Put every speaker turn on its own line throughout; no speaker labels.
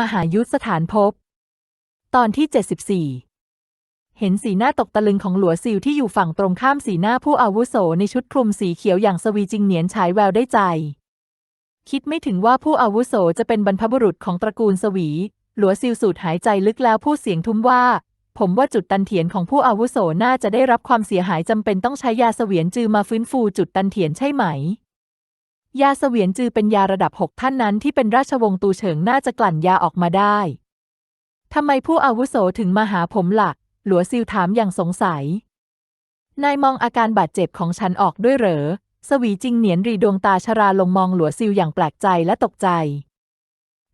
มหายุทธสถานภพตอนที่ 74 เห็นสีหน้าตกตะลึงของหลัวซิวที่อยู่ฝั่งตรงข้ามสีหน้าผู้อาวุโสในชุดคลุมสีเขียวอย่างสวีจิงเหนียนฉายแววได้ใจ คิดไม่ถึงว่าผู้อาวุโสจะเป็นบรรพบุรุษของตระกูลสวี หลัวซิวสูดหายใจลึกแล้วพูดเสียงทุ้มว่า ผมว่าจุดตันเถียนของผู้อาวุโสน่าจะได้รับความเสียหายจำเป็นต้องใช้ยาเสวียนจือมาฟื้นฟูจุดตันเถียนใช่ไหม ยาเสวียนจือเป็นยาระดับหกท่านนั้นที่เป็นราชวงศ์ตูเฉิงน่าจะกลั่นยาออกมาได้ทำไมผู้อาวุโสถึงมาหาผมละ่ะ หลัวซิวถามอย่างสงสัย นายมองอาการบาดเจ็บของฉันออกด้วยเหรอ สวีจิงเหนียนรีดวงตาชราลงมองหลัวซิวอย่างแปลกใจและตกใจ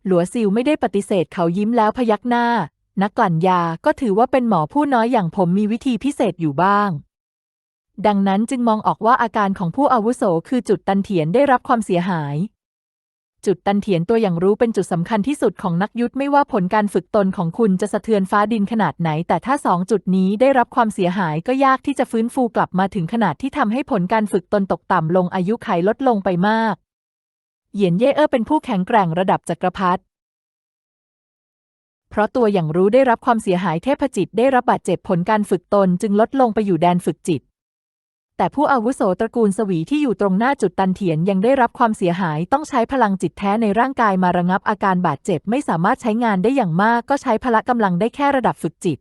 หลัวซิวไม่ได้ปฏิเสธเขายิ้มแล้วพยักหน้า นักกลั่นยาก็ถือว่าเป็นหมอผู้น้อยอย่างผมมีวิธีพิเศษอยู่บ้าง ดังนั้นจึงมองออกว่าอาการของผู้อาวุโสคือจุดตันเถียนได้รับความเสียหาย จุดตันเถียนตัวอย่างรู้เป็นจุดสำคัญที่สุดของนักยุทธไม่ว่าผลการฝึกตนของคุณจะสะเทือนฟ้าดินขนาดไหน แต่ถ้าสองจุดนี้ได้รับความเสียหายก็ยากที่จะฟื้นฟูกลับมาถึงขนาดที่ทำให้ผลการฝึกตนตกต่ำลงอายุไขลดลงไปมาก เหยียนเย่เอ้อเป็นผู้แข็งแกร่งระดับจักรพรรดิเพราะตัวอย่างรู้ได้รับความเสียหายเทพจิตได้รับบาดเจ็บผลการฝึกตนจึงลดลงไปอยู่แดนฝึกจิต แต่ผู้อาวุโสตระกูลสวีที่อยู่ตรงหน้าจุดตันเถียนยังได้รับความเสียหายต้องใช้พลังจิตแท้ในร่างกายมาระงับอาการบาดเจ็บไม่สามารถใช้งานได้อย่างมากก็ใช้พละกำลังได้แค่ระดับฝึกจิต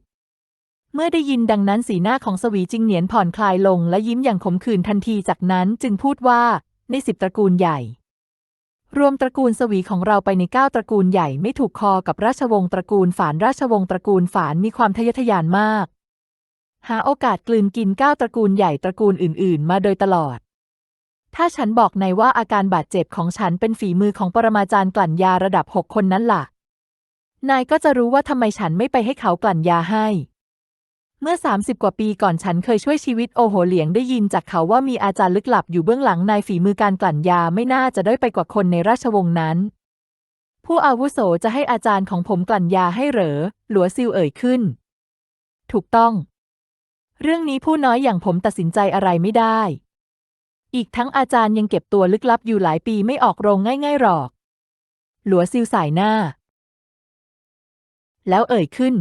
เมื่อได้ยินดังนั้นสีหน้าของสวีจิงเหนียนผ่อนคลายลงและยิ้มอย่างขมขื่นทันทีจากนั้นจึงพูดว่า ในสิบตระกูลใหญ่ รวมตระกูลสวีของเราไปในเก้าตระกูลใหญ่ไม่ถูกคอกับราชวงศ์ตระกูลฝานราชวงศ์ตระกูลฝานมีความทะเยอทะยานมาก หาโอกาสกลืนกินก้าวตระกูลใหญ่ตระกูลอื่น ๆ มาโดยตลอด ถ้าฉันบอกนายว่าอาการบาดเจ็บของฉันเป็นฝีมือของปรมาจารย์กลั่นยาระดับหกคนนั้นล่ะ นายก็จะรู้ว่าทำไมฉันไม่ไปให้เขากลั่นยาให้ เมื่อ 30 กว่าปีก่อนฉันเคยช่วยชีวิตโอโหเหลียงได้ยินจากเขาว่ามีอาจารย์ลึกลับอยู่เบื้องหลังนายฝีมือการกลั่นยาไม่น่าจะด้อยไปกว่าคนในราชวงศ์นั้น ผู้อาวุโสจะให้อาจารย์ของผมกลั่นยาให้เหรอ หลัวซิวเอ่ยขึ้น ถูกต้อง เรื่องนี้ผู้น้อยอย่างผมตัดสินใจอะไรไม่ได้ อีกทั้งอาจารย์ยังเก็บตัวลึกลับอยู่หลายปีไม่ออกโรงง่ายๆหรอก หลัวซิวสายหน้า แล้วเอ่ยขึ้น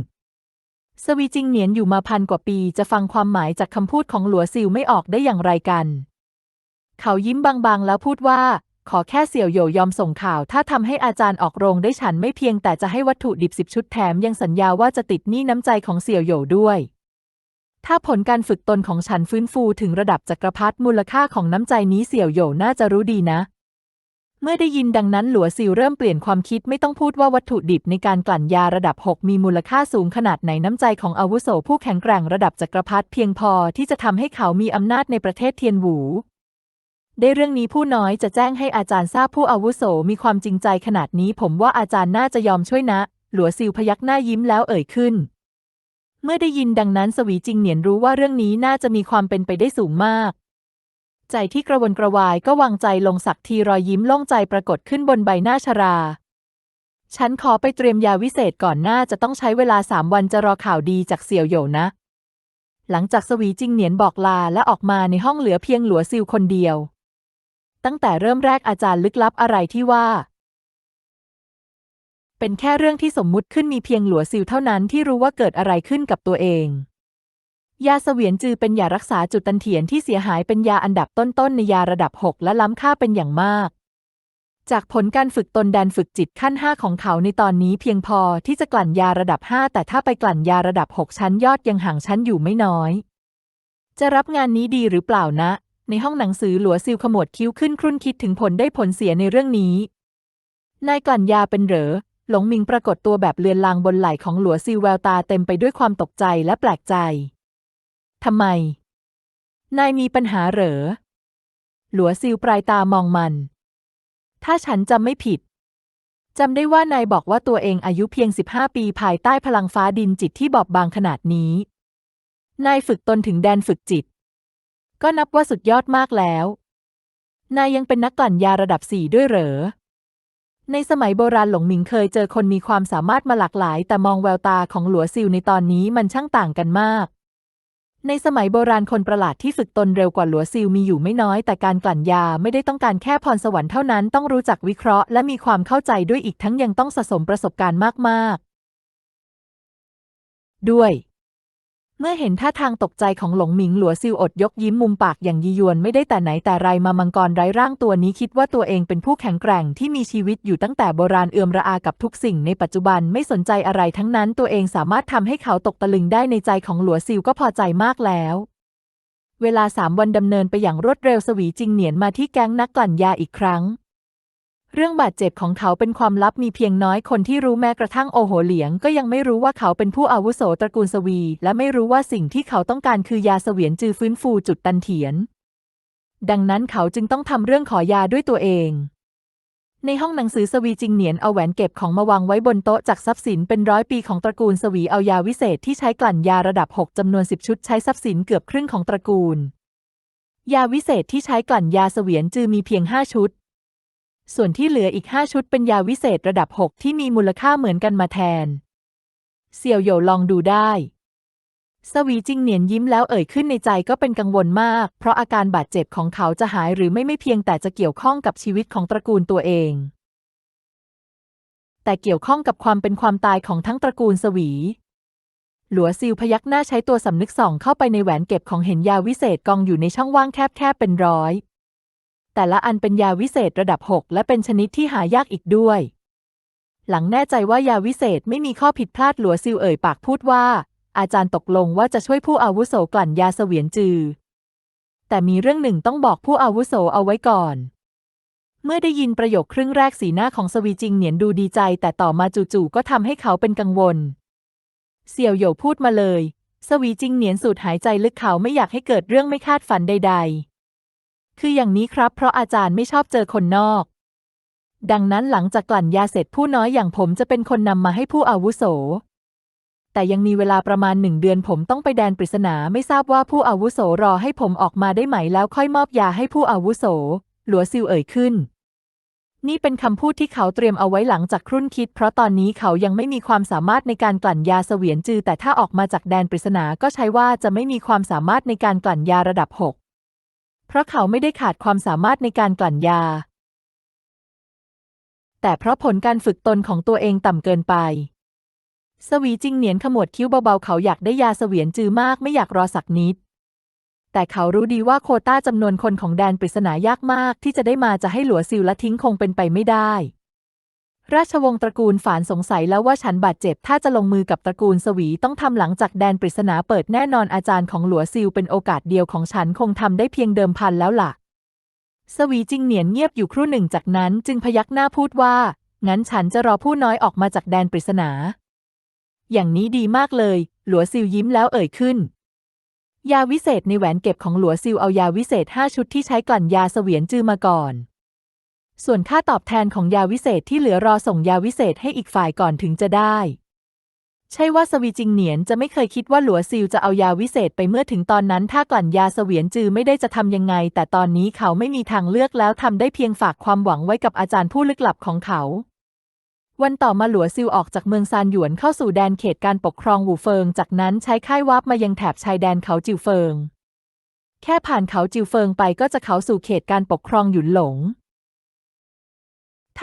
สวีจิงเหนียนอยู่มาพันกว่าปีจะฟังความหมายจากคำพูดของหลัวซิวไม่ออกได้อย่างไรกัน เขายิ้มบางๆแล้วพูดว่าขอแค่เสี่ยวโหยยอมส่งข่าว ถ้าทำให้อาจารย์ออกโรงได้ฉันไม่เพียงแต่จะให้วัตถุดิบสิบชุดแถมยังสัญญาว่าจะติดหนี้น้ำใจของเสี่ยวโหยด้วย ถ้าผลการฝึกตนของฉันฟื้นฟูถึงระดับจักรพรรดิมูลค่าของน้ำใจนี้เสี่ยวโหยน่าจะรู้ดีนะ เมื่อได้ยินดังนั้นหลัวซิวเริ่มเปลี่ยนความคิดไม่ต้องพูดว่าวัตถุดิบในการกลั่นยาระดับ 6 มีมูลค่าสูงขนาดไหนน้ำใจของอาวุโสผู้แข็งแกร่งระดับจักรพรรดิเพียงพอที่จะทำให้เขามีอำนาจในประเทศเทียนหวูได้เรื่องนี้ผู้น้อยจะแจ้งให้อาจารย์ทราบผู้อาวุโสมีความจริงใจขนาดนี้ผมว่าอาจารย์น่าจะยอมช่วยนะ หลัวซิวพยักหน้ายิ้มแล้วเอ่ยขึ้น เมื่อได้ยินดังนั้นสวีจิงเหนียนรู้ว่าเรื่องนี้น่าจะมีความเป็นไปได้สูงมาก ใจที่กระวนกระวายก็วางใจลงสักทีรอยยิ้มโล่งใจปรากฏขึ้นบนใบหน้าชรา ฉันขอไปเตรียมยาวิเศษก่อนหน้าจะต้องใช้เวลาสามวันจะรอข่าวดีจากเสี่ยวโหยนะ หลังจากสวีจิงเหนียนบอกลาและออกมาในห้องเหลือเพียงหลัวซิวคนเดียว ตั้งแต่เริ่มแรกอาจารย์ลึกลับอะไรที่ว่า เป็นแค่เรื่องที่สมมุติขึ้นมีเพียงหลัวซิวเท่านั้นที่รู้ว่าเกิดอะไรขึ้นกับตัวเอง ยาเสวียนจือเป็นยารักษาจุดตันเถียนที่เสียหายเป็นยาอันดับต้นๆในยาระดับ 6 และล้ำค่าเป็นอย่างมาก จากผลการฝึกตนแดนฝึกจิตขั้น 5 ของเขาในตอนนี้เพียงพอที่จะกลั่นยาระดับ 5 แต่ถ้าไปกลั่นยาระดับ 6 ชั้นยอดยังห่างชั้นอยู่ไม่น้อย จะรับงานนี้ดีหรือเปล่านะ ในห้องหนังสือหลัวซิวขมวดคิ้วขึ้นครุ่นคิดถึงผลได้ผลเสียในเรื่องนี้นายกลั่นยาเป็นเหรอ หลงมิงปรากฏตัวแบบเลือนลางบนไหล่ของหลัวซิวแววตาเต็มไปด้วยความตกใจและแปลกใจ ทำไม นายมีปัญหาเหรอ หลัวซิวปลายตามองมัน ถ้าฉันจำไม่ผิดจำได้ว่านายบอกว่าตัวเองอายุเพียง 15 ปีภายใต้พลังฟ้าดินจิตที่บอบบางขนาดนี้ นายฝึกตนถึงแดนฝึกจิต ก็นับว่าสุดยอดมากแล้ว นายยังเป็นนักกลั่นยาระดับสี่ด้วยเหรอ ในสมัยโบราณหลงหมิงเคยเจอคนมีความสามารถมาหลากหลาย แต่มองแววตาของหลัวซิวในตอนนี้มันช่างต่างกันมาก ในสมัยโบราณคนประหลาดที่ฝึกตนเร็วกว่าหลัวซิลมีอยู่ไม่น้อย แต่การกลั่นยาไม่ได้ต้องการแค่พรสวรรค์เท่านั้นต้องรู้จักวิเคราะห์และมีความเข้าใจด้วยอีกทั้งยังต้องสะสมประสบการณ์มากๆ ด้วย เมื่อเห็นท่าทางตกใจของหลงหมิงหลัวซิลอดยกยิ้มมุมปากอย่างยียวนไม่ได้แต่ไหนแต่ไรมามังกรไร้ร่างตัวนี้คิดว่าตัวเองเป็นผู้แข็งแกร่งที่มีชีวิตอยู่ตั้งแต่โบราณเอื่อมระอากับทุกสิ่งในปัจจุบันไม่สนใจอะไรทั้งนั้นตัวเองสามารถทำให้เขาตกตะลึงได้ในใจของหลัวซิลก็พอใจมากแล้วเวลาสามวันดำเนินไปอย่างรวดเร็วสวีจิงเหนียนมาที่แก๊งนักกลั่นยาอีกครั้ง เรื่องบาดเจ็บของเขาเป็นความลับมีเพียงน้อยคนที่รู้แม้กระทั่งโอโหเหลียง ก็ยังไม่รู้ว่าเขาเป็นผู้อาวุโสตระกูลสวี และไม่รู้ว่าสิ่งที่เขาต้องการคือยาเสวียนจือฟื้นฟูจุดตันเถียน ดังนั้นเขาจึงต้องทำเรื่องขอยาด้วยตัวเอง ในห้องหนังสือสวีจิงเหนียนเอาแหวนเก็บของมาวางไว้บนโต๊ะจากทรัพย์สินเป็นร้อยปีของตระกูลสวีเอายาวิเศษที่ใช้กลั่นยาระดับ 6จำนวน 10 ชุดใช้ทรัพย์สินเกือบครึ่งของตระกูลยาวิเศษที่ใช้กลั่นยาเสวียนจือมีเพียง5ชุด ส่วนที่เหลืออีก 5 ชุดเป็นยาวิเศษระดับ 6 ที่มีมูลค่าเหมือนกันมาแทน เสี่ยวโหยลองดูได้ สวีจิงเหนียนยิ้มแล้วเอ่ยขึ้นในใจก็เป็นกังวลมาก เพราะอาการบาดเจ็บของเขาจะหายหรือไม่ไม่เพียงแต่จะเกี่ยวข้องกับชีวิตของตระกูลตัวเอง แต่เกี่ยวข้องกับความเป็นความตายของทั้งตระกูลสวีหลัวซิลพยักหน้าใช้ตัวสำนึกส่องเข้าไปในแหวนเก็บของเห็นยาวิเศษกองอยู่ในช่องว่างแคบๆเป็นร้อย แต่ละอันเป็นยาวิเศษระดับ 6 และเป็นชนิดที่หายากอีกด้วย หลังแน่ใจว่ายาวิเศษไม่มีข้อผิดพลาดหลัวซิลเอ่ยปากพูดว่า อาจารย์ตกลงว่าจะช่วยผู้อาวุโสกลั่นยาเสวียนจือ แต่มีเรื่องหนึ่งต้องบอกผู้อาวุโสเอาไว้ก่อน เมื่อได้ยินประโยคครึ่งแรกสีหน้าของสวีจิงเหนียนดูดีใจ แต่ต่อมาจู่ๆก็ทำให้เขาเป็นกังวล เสี่ยวโหยวพูดมาเลย สวีจิงเหนียนสูดหายใจลึกเขาไม่อยากให้เกิดเรื่องไม่คาดฝันใด ๆ คืออย่างนี้ครับ เพราะอาจารย์ไม่ชอบเจอคนนอก ดังนั้นหลังจากกลั่นยาเสร็จผู้น้อยอย่างผมจะเป็นคนนำมาให้ผู้อาวุโส แต่ยังมีเวลาประมาณหนึ่งเดือนผมต้องไปแดนปริศนาไม่ทราบว่าผู้อาวุโสรอให้ผมออกมาได้ไหมแล้วค่อยมอบยาให้ผู้อาวุโส หลัวซิวเอ่ยขึ้น นี่เป็นคำพูดที่เขาเตรียมเอาไว้หลังจากครุ่นคิด เพราะตอนนี้เขายังไม่มีความสามารถในการกลั่นยาเสวียนจือ แต่ถ้าออกมาจากแดนปริศนาก็ใช้ว่าจะไม่มีความสามารถในการกลั่นยาระดับ6 เพราะเขาไม่ได้ขาดความสามารถในการกลั่นยา แต่เพราะผลการฝึกตนของตัวเองต่ำเกินไป สวีจิงเหนียนขมวดคิ้วเบาๆ เขาอยากได้ยาเสวียนจือมากไม่อยากรอสักนิด แต่เขารู้ดีว่าโคต้าจำนวนคนของแดนปริศนายากมากที่จะได้มาจะให้หลัวซิลละทิ้งคงเป็นไปไม่ได้ ราชวงศ์ตระกูลฝานสงสัยแล้วว่าฉันบาดเจ็บ ถ้าจะลงมือกับตระกูลสวีต้องทำหลังจากแดนปริศนาเปิดแน่นอนอาจารย์ของหลัวซิลเป็นโอกาสเดียวของฉันคงทำได้เพียงเดิมพันแล้วล่ะ สวีจิงเหนียนเงียบอยู่ครู่หนึ่งจากนั้นจึงพยักหน้าพูดว่า งั้นฉันจะรอผู้น้อยออกมาจากแดนปริศนา อย่างนี้ดีมากเลย หลัวซิลยิ้มแล้วเอ่ยขึ้น ยาวิเศษในแหวนเก็บของหลัวซิลเอายาวิเศษห้าชุดที่ใช้กลั่นยาเสวียนจือมาก่อน ส่วนค่าตอบแทนของยาวิเศษที่เหลือรอส่งยาวิเศษให้อีกฝ่ายก่อนถึงจะได้ ใช่ว่าสวีจิงเหนียนจะไม่เคยคิดว่าหลัวซิลจะเอายาวิเศษไปเมื่อถึงตอนนั้นถ้ากลั่นยาเสวียนจือไม่ได้จะทำยังไง แต่ตอนนี้เขาไม่มีทางเลือกแล้วทำได้เพียงฝากความหวังไว้กับอาจารย์ผู้ลึกลับของเขาวันต่อมาหลัวซิลออกจากเมืองซานหยวนเข้าสู่แดนเขตการปกครองหูเฟิง จากนั้นใช้ค่ายวาบมายังแถบชายแดนเขาจิวเฟิง แค่ผ่านเขาจิวเฟิงไปก็จะเข้าสู่เขตการปกครองหยุนหลง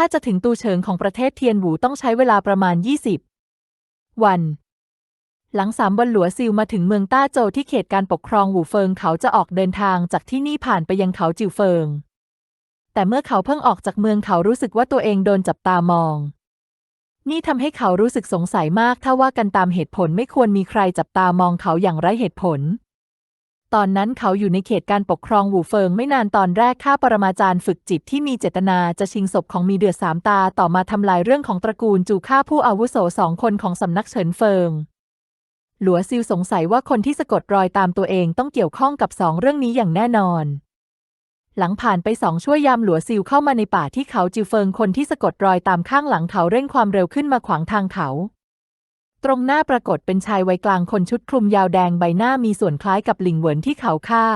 ถ้าจะถึงตูเฉิงของประเทศเทียนหวูต้องใช้เวลาประมาณ 20 วัน หลังสามวันหลัวซิลมาถึงเมืองต้าโจวที่เขตการปกครองหูเฟิงเขาจะออกเดินทางจากที่นี่ผ่านไปยังเขาจิวเฟิง แต่เมื่อเขาเพิ่งออกจากเมืองเขารู้สึกว่าตัวเองโดนจับตามอง นี่ทำให้เขารู้สึกสงสัยมากถ้าว่ากันตามเหตุผลไม่ควรมีใครจับตามองเขาอย่างไร้เหตุผล ตอนนั้นเขาอยู่ในเขตการปกครองหูเฟิงไม่นานตอนแรกข้าปรมาจารย์ฝึกจิตที่มีเจตนาจะชิงศพของมีเดือดสามตาต่อมาทำลายเรื่องของตระกูลจูฆ่าผู้อาวุโสสองคนของสำนักเฉินเฟิง หลัวซิลสงสัยว่าคนที่สะกดรอยตามตัวเองต้องเกี่ยวข้องกับสองเรื่องนี้อย่างแน่นอน หลังผ่านไปสองชั่วยามหลัวซิลเข้ามาในป่าที่เขาจิวเฟิงคนที่สะกดรอยตามข้างหลังเขาเร่งความเร็วขึ้นมาขวางทางเขา ตรงหน้าปรากฏเป็นชายวัยกลางคนชุดคลุมยาวแดงใบหน้ามีส่วนคล้ายกับหลิงเหวินที่เขาฆ่า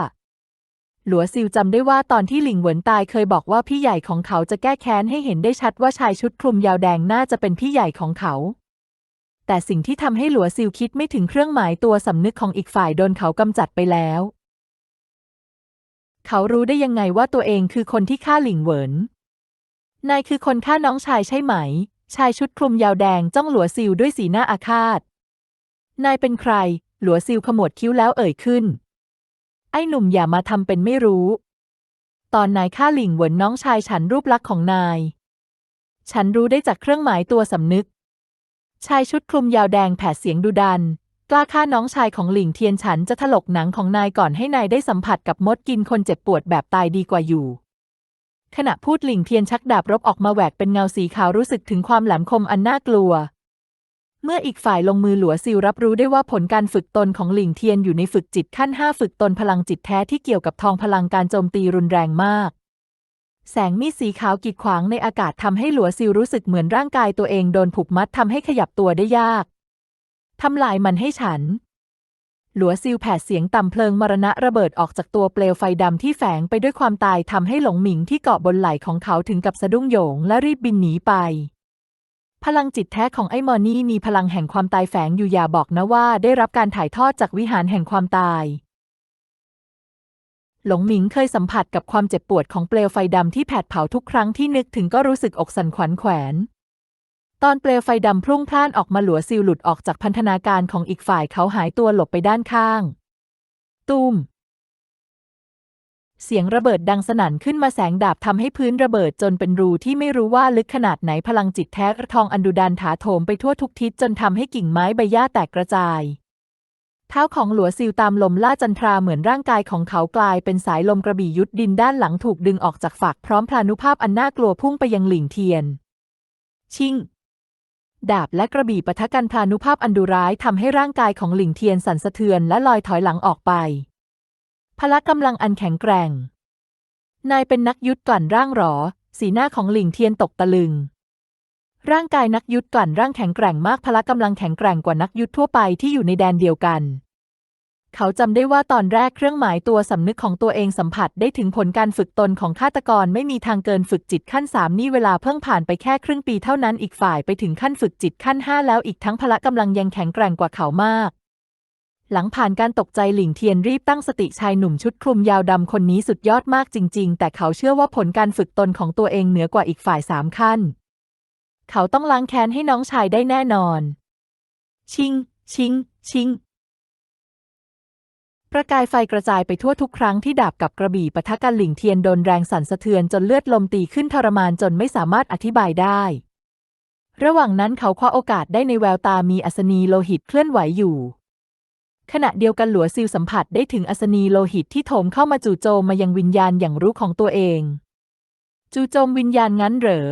หลัวซิลจำได้ว่าตอนที่หลิงเหวินตายเคยบอกว่าพี่ใหญ่ของเขาจะแก้แค้นให้เห็นได้ชัดว่าชายชุดคลุมยาวแดงน่าจะเป็นพี่ใหญ่ของเขา แต่สิ่งที่ทำให้หลัวซิลคิดไม่ถึงเครื่องหมายตัวสำนึกของอีกฝ่ายโดนเขากำจัดไปแล้ว เขารู้ได้ยังไงว่าตัวเองคือคนที่ฆ่าหลิงเหวินนายคือคนฆ่าน้องชายใช่ไหม ชายชุดคลุมยาวแดงจ้องหลัวซิลด้วยสีหน้าอาฆาต นายเป็นใคร หลัวซิลขมวดคิ้วแล้วเอ่ยขึ้น ไอ้หนุ่มอย่ามาทำเป็นไม่รู้ ตอนนายฆ่าหลิงเหวินน้องชายฉันรูปลักษณ์ของนาย ฉันรู้ได้จากเครื่องหมายตัวสำนึก ชายชุดคลุมยาวแดงแผดเสียงดุดัน กล้าฆ่าน้องชายของหลิงเทียนฉันจะถลกหนังของนายก่อนให้นายได้สัมผัสกับมดกินคนเจ็บปวดแบบตายดีกว่าอยู่ ขณะพูดหลิงเทียนชักดาบรบออกมาแหวกเป็นเงาสีขาวรู้สึกถึงความแหลมคมอันน่ากลัว เมื่ออีกฝ่ายลงมือหลัวซิลรับรู้ได้ว่าผลการฝึกตนของหลิงเทียนอยู่ในฝึกจิตขั้นห้าฝึกตนพลังจิตแท้ที่เกี่ยวกับทองพลังการโจมตีรุนแรงมาก แสงมีดสีขาวกีดขวางในอากาศทำให้หลัวซิลรู้สึกเหมือนร่างกายตัวเองโดนผูกมัดทำให้ขยับตัวได้ยากทำลายมันให้ฉัน หลัวซิลแผดเสียงต่ำเพลิงมรณะระเบิดออกจากตัวเปลวไฟดำที่แฝงไปด้วยความตายทำให้หลงหมิงที่เกาะบนไหล่ของเขาถึงกับสะดุ้งโยงและรีบบินหนีไป พลังจิตแท้ของไอ้มอนี่มีพลังแห่งความตายแฝงอยู่อย่าบอกนะว่าได้รับการถ่ายทอดจากวิหารแห่งความตาย หลงหมิงเคยสัมผัสกับความเจ็บปวดของเปลวไฟดำที่แผดเผาทุกครั้งที่นึกถึงก็รู้สึกอกสั่นขวัญแขวน ตอนเปลวไฟดำพรุ่งพล่านออกมาหลัวซิลหลุดออกจากพันธนาการของอีกฝ่ายเขาหายตัวหลบไปด้านข้างตูมเสียงระเบิดดังสนั่นขึ้นมาแสงดาบทำให้พื้นระเบิดจนเป็นรูที่ไม่รู้ว่าลึกขนาดไหนพลังจิตแท้กระทองอันดุดันถาโถมไปทั่วทุกทิศจนทำให้กิ่งไม้ใบหญ้าแตกกระจาย เท้าของหลัวซิลตามลมล่าจันทราเหมือนร่างกายของเขากลายเป็นสายลมกระบี่ยุดดินด้านหลังถูกดึงออกจากฝักพร้อมพลานุภาพอันน่ากลัวพุ่งไปยังหลิงเทียน ชิง ดาบและกระบี่ปะทะกันพลานุภาพอันดุร้ายทำให้ร่างกายของหลิงเทียนสั่นสะเทือนและลอยถอยหลังออกไป พละกำลังอันแข็งแกร่ง นายเป็นนักยุทธกลั่นร่างหรอ สีหน้าของหลิงเทียนตกตะลึง ร่างกายนักยุทธกลั่นร่างแข็งแกร่งมากพละกำลังแข็งแกร่งกว่านักยุทธทั่วไปที่อยู่ในแดนเดียวกัน เขาจำได้ว่าตอนแรกเครื่องหมายตัวสำนึกของตัวเองสัมผัสได้ถึงผลการฝึกตนของฆาตกรไม่มีทางเกินฝึกจิตขั้นสามนี่เวลาเพิ่งผ่านไปแค่ครึ่งปีเท่านั้นอีกฝ่ายไปถึงขั้นฝึกจิตขั้นห้าแล้วอีกทั้งพละกำลังยังแข็งแกร่งกว่าเขามาก หลังผ่านการตกใจหลิงเทียนรีบตั้งสติชายหนุ่มชุดคลุมยาวดำคนนี้สุดยอดมากจริง ๆ แต่เขาเชื่อว่าผลการฝึกตนของตัวเองเหนือกว่าอีกฝ่ายสามขั้น เขาต้องล้างแค้นให้น้องชายได้แน่นอน ชิง ชิง ชิง ประกายไฟกระจายไปทั่วทุกครั้งที่ดาบกับกระบี่ปะทะกันหลิงเทียนโดนแรงสั่นสะเทือนจนเลือดลมตีขึ้นทรมานจนไม่สามารถอธิบายได้ ระหว่างนั้นเขาคว้าโอกาสได้ในแววตามีอัศนีโลหิตเคลื่อนไหวอยู่ ขณะเดียวกันหลัวซิลสัมผัสได้ถึงอัศนีโลหิตที่โถมเข้ามาจู่โจมมายังวิญญาณอย่างรู้ของตัวเอง จู่โจมวิญญาณงั้นเหรอ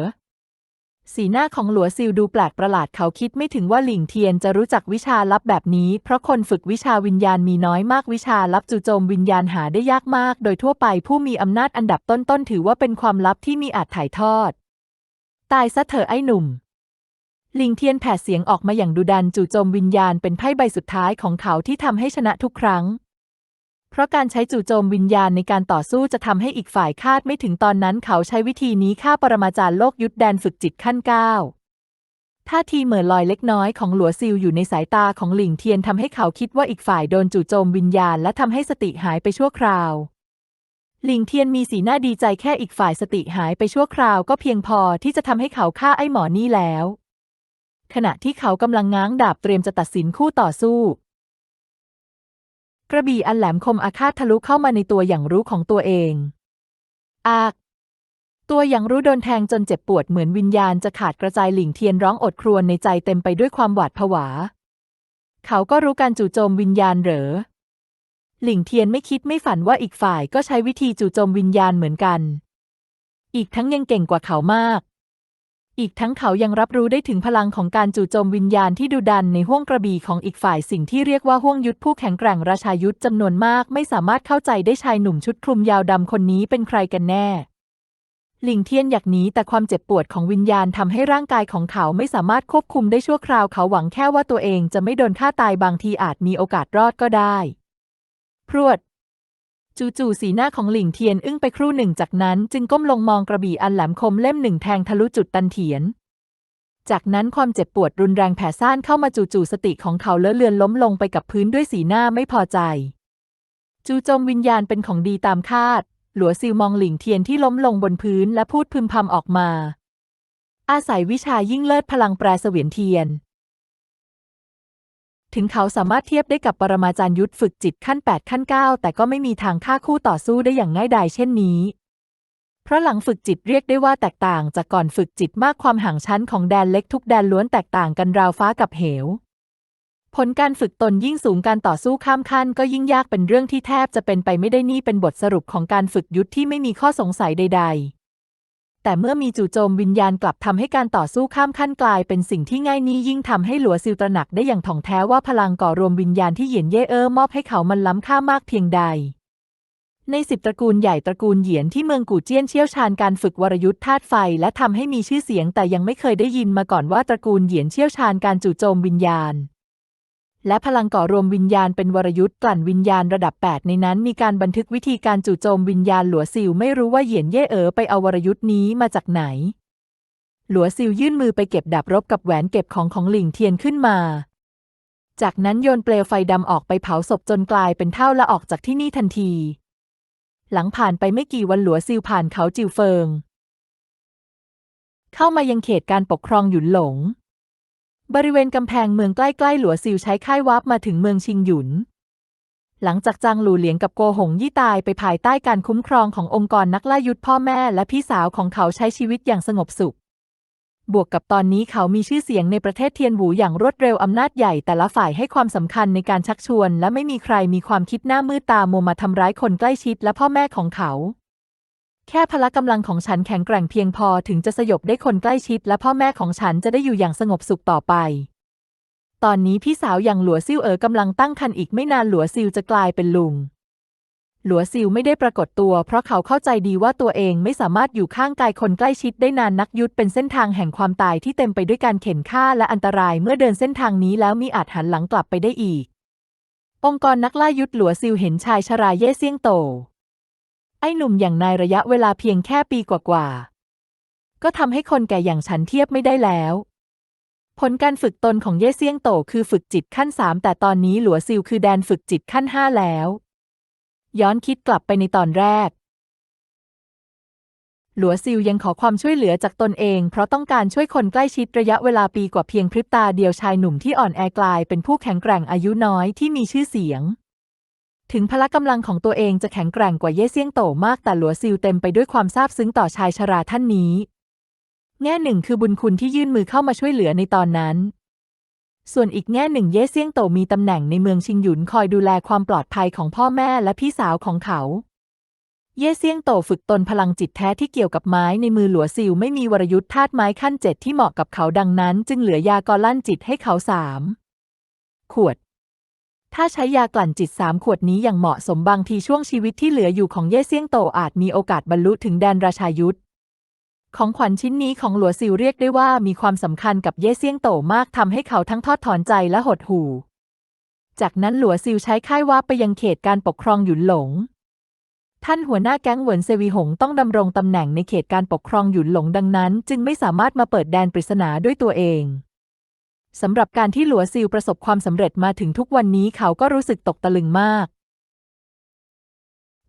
สีหน้าของหลัวซิลดูแปลกประหลาดเขาคิดไม่ถึงว่าหลิงเทียนจะรู้จักวิชาลับแบบนี้ เพราะคนฝึกวิชาวิญญาณมีน้อยมากวิชาลับจู่โจมวิญญาณหาได้ยากมาก โดยทั่วไปผู้มีอำนาจอันดับต้นๆถือว่าเป็นความลับที่มีอาจถ่ายทอด ตายซะเถอะไอ้หนุ่มลิงเทียนแผดเสียงออกมาอย่างดุดันจู่โจมวิญญาณเป็นไพ่ใบสุดท้ายของเขาที่ทำให้ชนะทุกครั้ง ราะการใช้จู่โจมวิญญาณในการต่อสู้จะทำให้อีกฝ่ายคาดไม่ถึงตอนนั้นเขาใช้วิธีนี้ฆ่าปรมาจารย์โลกยุทธแดนฝึกจิตขั้นเก้าท่าทีเหม่อลอยเล็กน้อยของหลัวซิลอยู่ในสายตาของหลิงเทียนทำให้เขาคิดว่าอีกฝ่ายโดนจู่โจมวิญญาณและทำให้สติหายไปชั่วคราว หลิงเทียนมีสีหน้าดีใจแค่อีกฝ่ายสติหายไปชั่วคราวก็เพียงพอที่จะทำให้เขาฆ่าไอ้หมอนี่แล้ว ขณะที่เขากำลังง้างดาบเตรียมจะตัดสินคู่ต่อสู้ กระบี่อันแหลมคมอาฆาตทะลุเข้ามาในตัวอย่างรู้ของตัวเอง อาก ตัวอย่างรู้โดนแทงจนเจ็บปวดเหมือนวิญญาณจะขาดกระจายหลิงเทียนร้องอดครวญในใจเต็มไปด้วยความหวาดผวา เขาก็รู้การจู่โจมวิญญาณเหรอ หลิงเทียนไม่คิดไม่ฝันว่าอีกฝ่ายก็ใช้วิธีจู่โจมวิญญาณเหมือนกัน อีกทั้งยังเก่งกว่าเขามาก อีกทั้งเขายังรับรู้ได้ถึงพลังของการจู่โจมวิญญาณที่ดุดันในห้วงกระบี่ของอีกฝ่ายสิ่งที่เรียกว่าห้วงยุทธผู้แข็งแกร่งราชายุทธจำนวนมาก ไม่สามารถเข้าใจได้ชายหนุ่มชุดคลุมยาวดำคนนี้เป็นใครกันแน่หลิงเทียนอยากหนีแต่ความเจ็บปวดของวิญญาณทำให้ร่างกายของเขาไม่สามารถควบคุมได้ชั่วคราวเขาหวังแค่ว่าตัวเองจะไม่โดนฆ่าตายบางทีอาจมีโอกาสรอดก็ได้ พรวด จู่ๆสีหน้าของหลิงเทียนอึ้งไปครู่หนึ่งจากนั้นจึงก้มลงมองกระบี่อันแหลมคมเล่มหนึ่งแทงทะลุจุดตันเถียน จากนั้นความเจ็บปวดรุนแรงแผ่ซ่านเข้ามาจู่ๆสติของเขาเลอะเลือนล้มลงไปกับพื้นด้วยสีหน้าไม่พอใจ จู่โจมวิญญาณเป็นของดีตามคาด หลัวซิวมองหลิงเทียนที่ล้มลงบนพื้นและพูดพึมพำออกมา อาศัยวิชายิ่งเลิศพลังแปรเสวียนเทียน ถึงเขาสามารถเทียบได้กับปรมาจารย์ยุทธฝึกจิตขั้น 8 ขั้น 9 แต่ก็ไม่มีทางฆ่าคู่ต่อสู้ได้อย่างง่ายดายเช่นนี้ เพราะหลังฝึกจิตเรียกได้ว่าแตกต่างจากก่อนฝึกจิตมากความห่างชั้นของแดนเล็กทุกแดนล้วนแตกต่างกันราวฟ้ากับเหว ผลการฝึกตนยิ่งสูงการต่อสู้ข้ามขั้นก็ยิ่งยากเป็นเรื่องที่แทบจะเป็นไปไม่ได้นี่เป็นบทสรุปของการฝึกยุทธที่ไม่มีข้อสงสัยใด ๆ แต่เมื่อมีจู่โจมวิญญาณกลับทำให้การต่อสู้ข้ามขั้นกลายเป็นสิ่งที่ง่ายนี้ยิ่งทำให้หลัวซิลตระหนักได้อย่างถ่องแท้ว่าพลังก่อรวมวิญญาณที่เหยียนเย่เออมอบให้เขามันล้ำค่ามากเพียงใด ในสิบตระกูลใหญ่ตระกูลเหยียนที่เมืองกู่เจี้ยนเชี่ยวชาญการฝึกวรยุทธ์ธาตุไฟและทำให้มีชื่อเสียงแต่ยังไม่เคยได้ยินมาก่อนว่าตระกูลเหยียนเชี่ยวชาญการจู่โจมวิญญาณ และพลังก่อรวมวิญญาณเป็นวรยุทธ์กลั่นวิญญาณระดับ 8 ในนั้นมีการบันทึกวิธีการจู่โจมวิญญาณหลัวซิวไม่รู้ว่าเหยียนเย่เอ๋อไปเอาวรยุทธ์นี้มาจากไหน หลัวซิวยื่นมือไปเก็บดาบรบกับแหวนเก็บของของหลิงเทียนขึ้นมา จากนั้นโยนเปลวไฟดำออกไปเผาศพจนกลายเป็นเท่าและออกจากที่นี่ทันที หลังผ่านไปไม่กี่วันหลัวซิวผ่านเขาจิวเฟิง เข้ามายังเขตการปกครองหยุนหลง บริเวณกำแพงเมืองใกล้ๆหลัวซิวใช้ค่ายวาร์ปมาถึงเมืองชิงหยุน หลังจากจางหลู่เหลียงกับโกหงยี่ตายไปภายใต้การคุ้มครองขององค์กรนักล่ายุทธพ่อแม่และพี่สาวของเขาใช้ชีวิตอย่างสงบสุข บวกกับตอนนี้เขามีชื่อเสียงในประเทศเทียนหูอย่างรวดเร็วอำนาจใหญ่แต่ละฝ่ายให้ความสำคัญในการชักชวน และไม่มีใครมีความคิดหน้ามืดตามัวมาทำร้ายคนใกล้ชิดและพ่อแม่ของเขา แค่พละกำลังของฉันแข็งแกร่งเพียงพอถึงจะสยบได้คนใกล้ชิดและพ่อแม่ของฉันจะได้อยู่อย่างสงบสุขต่อไป ตอนนี้พี่สาวอย่างหลัวซิ่วเอ๋อกำลังตั้งครรภ์อีกไม่นานหลัวซิวจะกลายเป็นลุง หลัวซิวไม่ได้ปรากฏตัว เพราะเขาเข้าใจดีว่าตัวเองไม่สามารถอยู่ข้างกายคนใกล้ชิดได้นานนักยุทธเป็นเส้นทางแห่งความตายที่เต็มไปด้วยการเข็นฆ่าและอันตรายเมื่อเดินเส้นทางนี้แล้วมีอาจหันหลังกลับไปได้อีก องค์กรนักล่ายุทธหลัวซิวเห็นชายชราเย่เซี่ยงโต ไอ้หนุ่มอย่างนายระยะเวลาเพียงแค่ปีกว่าๆ ก็ทำให้คนแก่อย่างฉันเทียบไม่ได้แล้ว ผลการฝึกตนของเย่เซียงโตคือฝึกจิตขั้นสามแต่ตอนนี้หลัวซิวคือแดนฝึกจิตขั้นห้าแล้ว ย้อนคิดกลับไปในตอนแรก หลัวซิวยังขอความช่วยเหลือจากตนเอง เพราะต้องการช่วยคนใกล้ชิดระยะเวลาปีกว่าเพียงพริบตาเดียวชายหนุ่มที่อ่อนแอกลายเป็นผู้แข็งแกร่งอายุน้อยที่มีชื่อเสียง ถึงพละกำลังของตัวเองจะแข็งแกร่งกว่าเย่เซี่ยงโตมากแต่หลัวซิวเต็มไปด้วยความซาบซึ้งต่อชายชราท่านนี้ แง่หนึ่งคือบุญคุณที่ยื่นมือเข้ามาช่วยเหลือในตอนนั้น ส่วนอีกแง่หนึ่งเย่เซี่ยงโตมีตำแหน่งในเมืองชิงหยุนคอยดูแลความปลอดภัยของพ่อแม่และพี่สาวของเขา เย่เซี่ยงโตฝึกตนพลังจิตแท้ที่เกี่ยวกับไม้ในมือหลัวซิวไม่มีวรยุทธ์ธาตุไม้ขั้นเจ็ดที่เหมาะกับเขาดังนั้น จึงเหลือยากอลั่นจิตให้เขาสามขวด ถ้าใช้ยากลั่นจิตสามขวดนี้อย่างเหมาะสมบางทีช่วงชีวิตที่เหลืออยู่ของเย่เซี่ยงโตอาจมีโอกาสบรรลุถึงแดนราชายุทธของขวัญชิ้นนี้ของหลัวซิวเรียกได้ว่ามีความสำคัญกับเย่เซี่ยงโตมากทำให้เขาทั้งทอดถอนใจและหดหู่ จากนั้นหลัวซิวใช้ค่ายว่าไปยังเขตการปกครองหยุนหลง ท่านหัวหน้าแก๊งเหวินเซวีหงต้องดำรงตำแหน่งในเขตการปกครองหยุนหลงดังนั้น จึงไม่สามารถมาเปิดแดนปริศนาด้วยตัวเอง สำหรับการที่หลัวซิวประสบความสำเร็จมาถึงทุกวันนี้เขาก็รู้สึกตกตะลึงมาก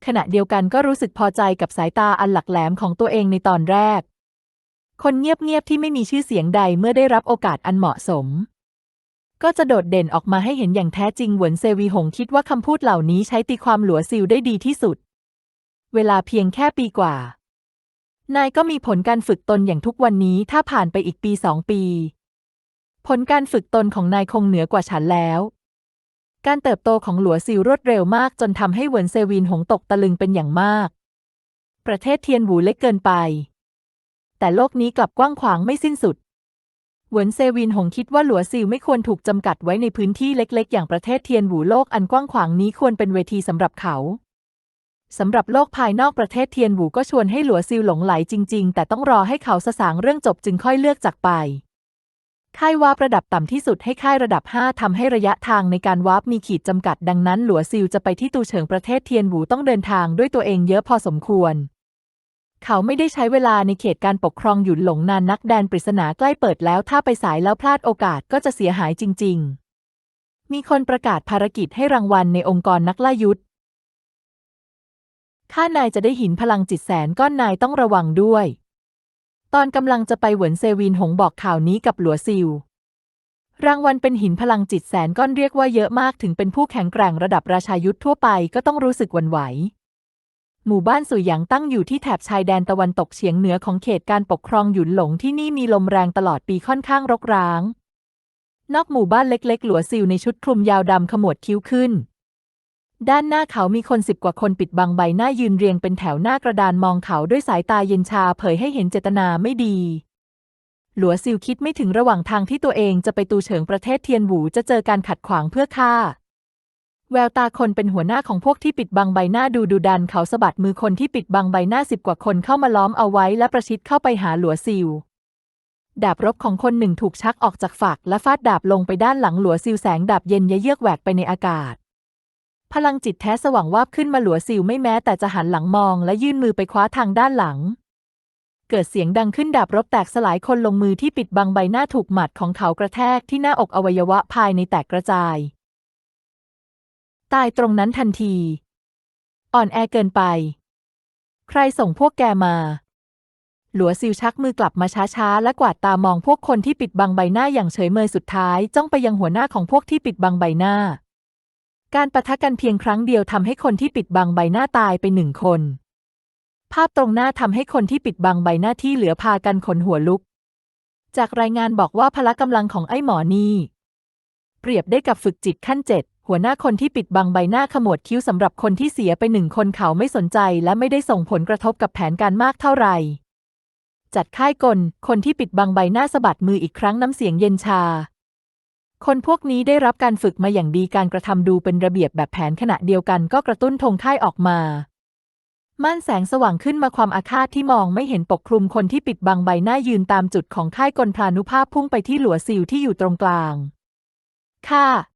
ขณะเดียวกันก็รู้สึกพอใจกับสายตาอันหลักแหลมของตัวเองในตอนแรก คนเงียบๆที่ไม่มีชื่อเสียงใดเมื่อได้รับโอกาสอันเหมาะสม ก็จะโดดเด่นออกมาให้เห็นอย่างแท้จริงหวนเซวีหงคิดว่าคำพูดเหล่านี้ใช้ตีความหลัวซิวได้ดีที่สุด เวลาเพียงแค่ปีกว่า นายก็มีผลการฝึกตนอย่างทุกวันนี้ถ้าผ่านไปอีกปีสองปี ผลการฝึกตนของนายคงเหนือกว่าฉันแล้ว การเติบโตของหลัวซิวรวดเร็วมากจนทำให้เหวินเซวินหงตกตะลึงเป็นอย่างมาก ประเทศเทียนหูเล็กเกินไป แต่โลกนี้กลับกว้างขวางไม่สิ้นสุดเหวินเซวินหงคิดว่าหลัวซิวไม่ควรถูกจำกัดไว้ในพื้นที่เล็กๆ อย่างประเทศเทียนหูโลกอันกว้างขวางนี้ควรเป็นเวทีสำหรับเขาสำหรับโลกภายนอกประเทศเทียนหูก็ชวนให้หลัวซิวหลงไหลจริง ๆ แต่ต้องรอให้เขาสสางเรื่องจบจึงค่อยเลือกจากไป ค่ายวาร์ประดับต่ำที่สุดให้ค่ายระดับ 5ทำให้ระยะทางในการวาร์ปมีขีดจำกัดดังนั้น หลัวซิวจะไปที่ตูเฉิงประเทศเทียนหูต้องเดินทางด้วยตัวเองเยอะพอสมควร เขาไม่ได้ใช้เวลาในเขตการปกครองหยุนหลงนานนักแดนปริศนาใกล้เปิดแล้วถ้าไปสายแล้วพลาดโอกาสก็จะเสียหายจริง ๆ มีคนประกาศภารกิจให้รางวัลในองค์กรนักล่ายุทธข้านายจะได้หินพลังจิตแสนก้อนนายต้องระวังด้วย ตอนกำลังจะไปเหวินเซวินหงบอกข่าวนี้กับหลัวซิว รางวัลเป็นหินพลังจิตแสนก้อนเรียกว่าเยอะมากถึงเป็นผู้แข็งแกร่งระดับราชายุทธทั่วไปก็ต้องรู้สึกวั่นไหว หมู่บ้านสุยหยางตั้งอยู่ที่แถบชายแดนตะวันตกเฉียงเหนือของเขตการปกครองหยุนหลงที่นี่มีลมแรงตลอดปีค่อนข้างรกร้าง นอกหมู่บ้านเล็ก ๆ หลัวซิวในชุดคลุมยาวดำขมวดคิ้วขึ้น ด้านหน้าเขามีคนสิบกว่าคนปิดบังใบหน้ายืนเรียงเป็นแถวหน้ากระดานมองเขาด้วยสายตาเย็นชาเผยให้เห็นเจตนาไม่ดี หลัวซิวคิดไม่ถึงระหว่างทางที่ตัวเองจะไปตูเฉิงประเทศเทียนหวูจะเจอการขัดขวางเพื่อฆ่า แววตาคนเป็นหัวหน้าของพวกที่ปิดบังใบหน้าดูดุดันเขาสะบัดมือคนที่ปิดบังใบหน้าสิบกว่าคนเข้ามาล้อมเอาไว้และประชิดเข้าไปหาหลัวซิวดาบรบของคนหนึ่งถูกชักออกจากฝักและฟาดดาบลงไปด้านหลังหลัวซิวแสงดาบเย็นยะเยือกแหวกไปในอากาศ พลังจิตแท้สว่างวาบขึ้นมาหลัวซิวไม่แม้แต่จะหันหลังมองและยื่นมือไปคว้าทางด้านหลัง เกิดเสียงดังขึ้นดาบรบแตกสลายคนลงมือที่ปิดบังใบหน้าถูกหมัดของเขากระแทกที่หน้าอกอวัยวะภายในแตกกระจาย ตายตรงนั้นทันที อ่อนแอเกินไป ใครส่งพวกแกมาหลัวซิวชักมือกลับมาช้าๆ และกวาดตามองพวกคนที่ปิดบังใบหน้าอย่างเฉยเมยสุดท้ายจ้องไปยังหัวหน้าของพวกที่ปิดบังใบหน้า การปะทะกันเพียงครั้งเดียวทำให้คนที่ปิดบังใบหน้าตายไปหนึ่งคน ภาพตรงหน้าทำให้คนที่ปิดบังใบหน้าที่เหลือพากันขนหัวลุก จากรายงานบอกว่าพละกำลังของไอ้หมอนี่เปรียบได้กับฝึกจิตขั้นเจ็ดหัวหน้าคนที่ปิดบังใบหน้าขมวดคิ้วสำหรับคนที่เสียไปหนึ่งคนเขาไม่สนใจและไม่ได้ส่งผลกระทบกับแผนการมากเท่าไหร่ จัดค่ายกล คนที่ปิดบังใบหน้าสะบัดมืออีกครั้งน้ำเสียงเย็นชา คนพวกนี้ได้รับการฝึกมาอย่างดีการกระทำดูเป็นระเบียบแบบแผนขณะเดียวกันก็กระตุ้นธงค่ายออกมาม่านแสงสว่างขึ้นมาความอาฆาตที่มองไม่เห็นปกคลุมคนที่ปิดบังใบหน้ายืนตามจุดของค่ายกลพลานุภาพพุ่งไปที่หลัวซิวที่อยู่ตรงกลาง ค่ะ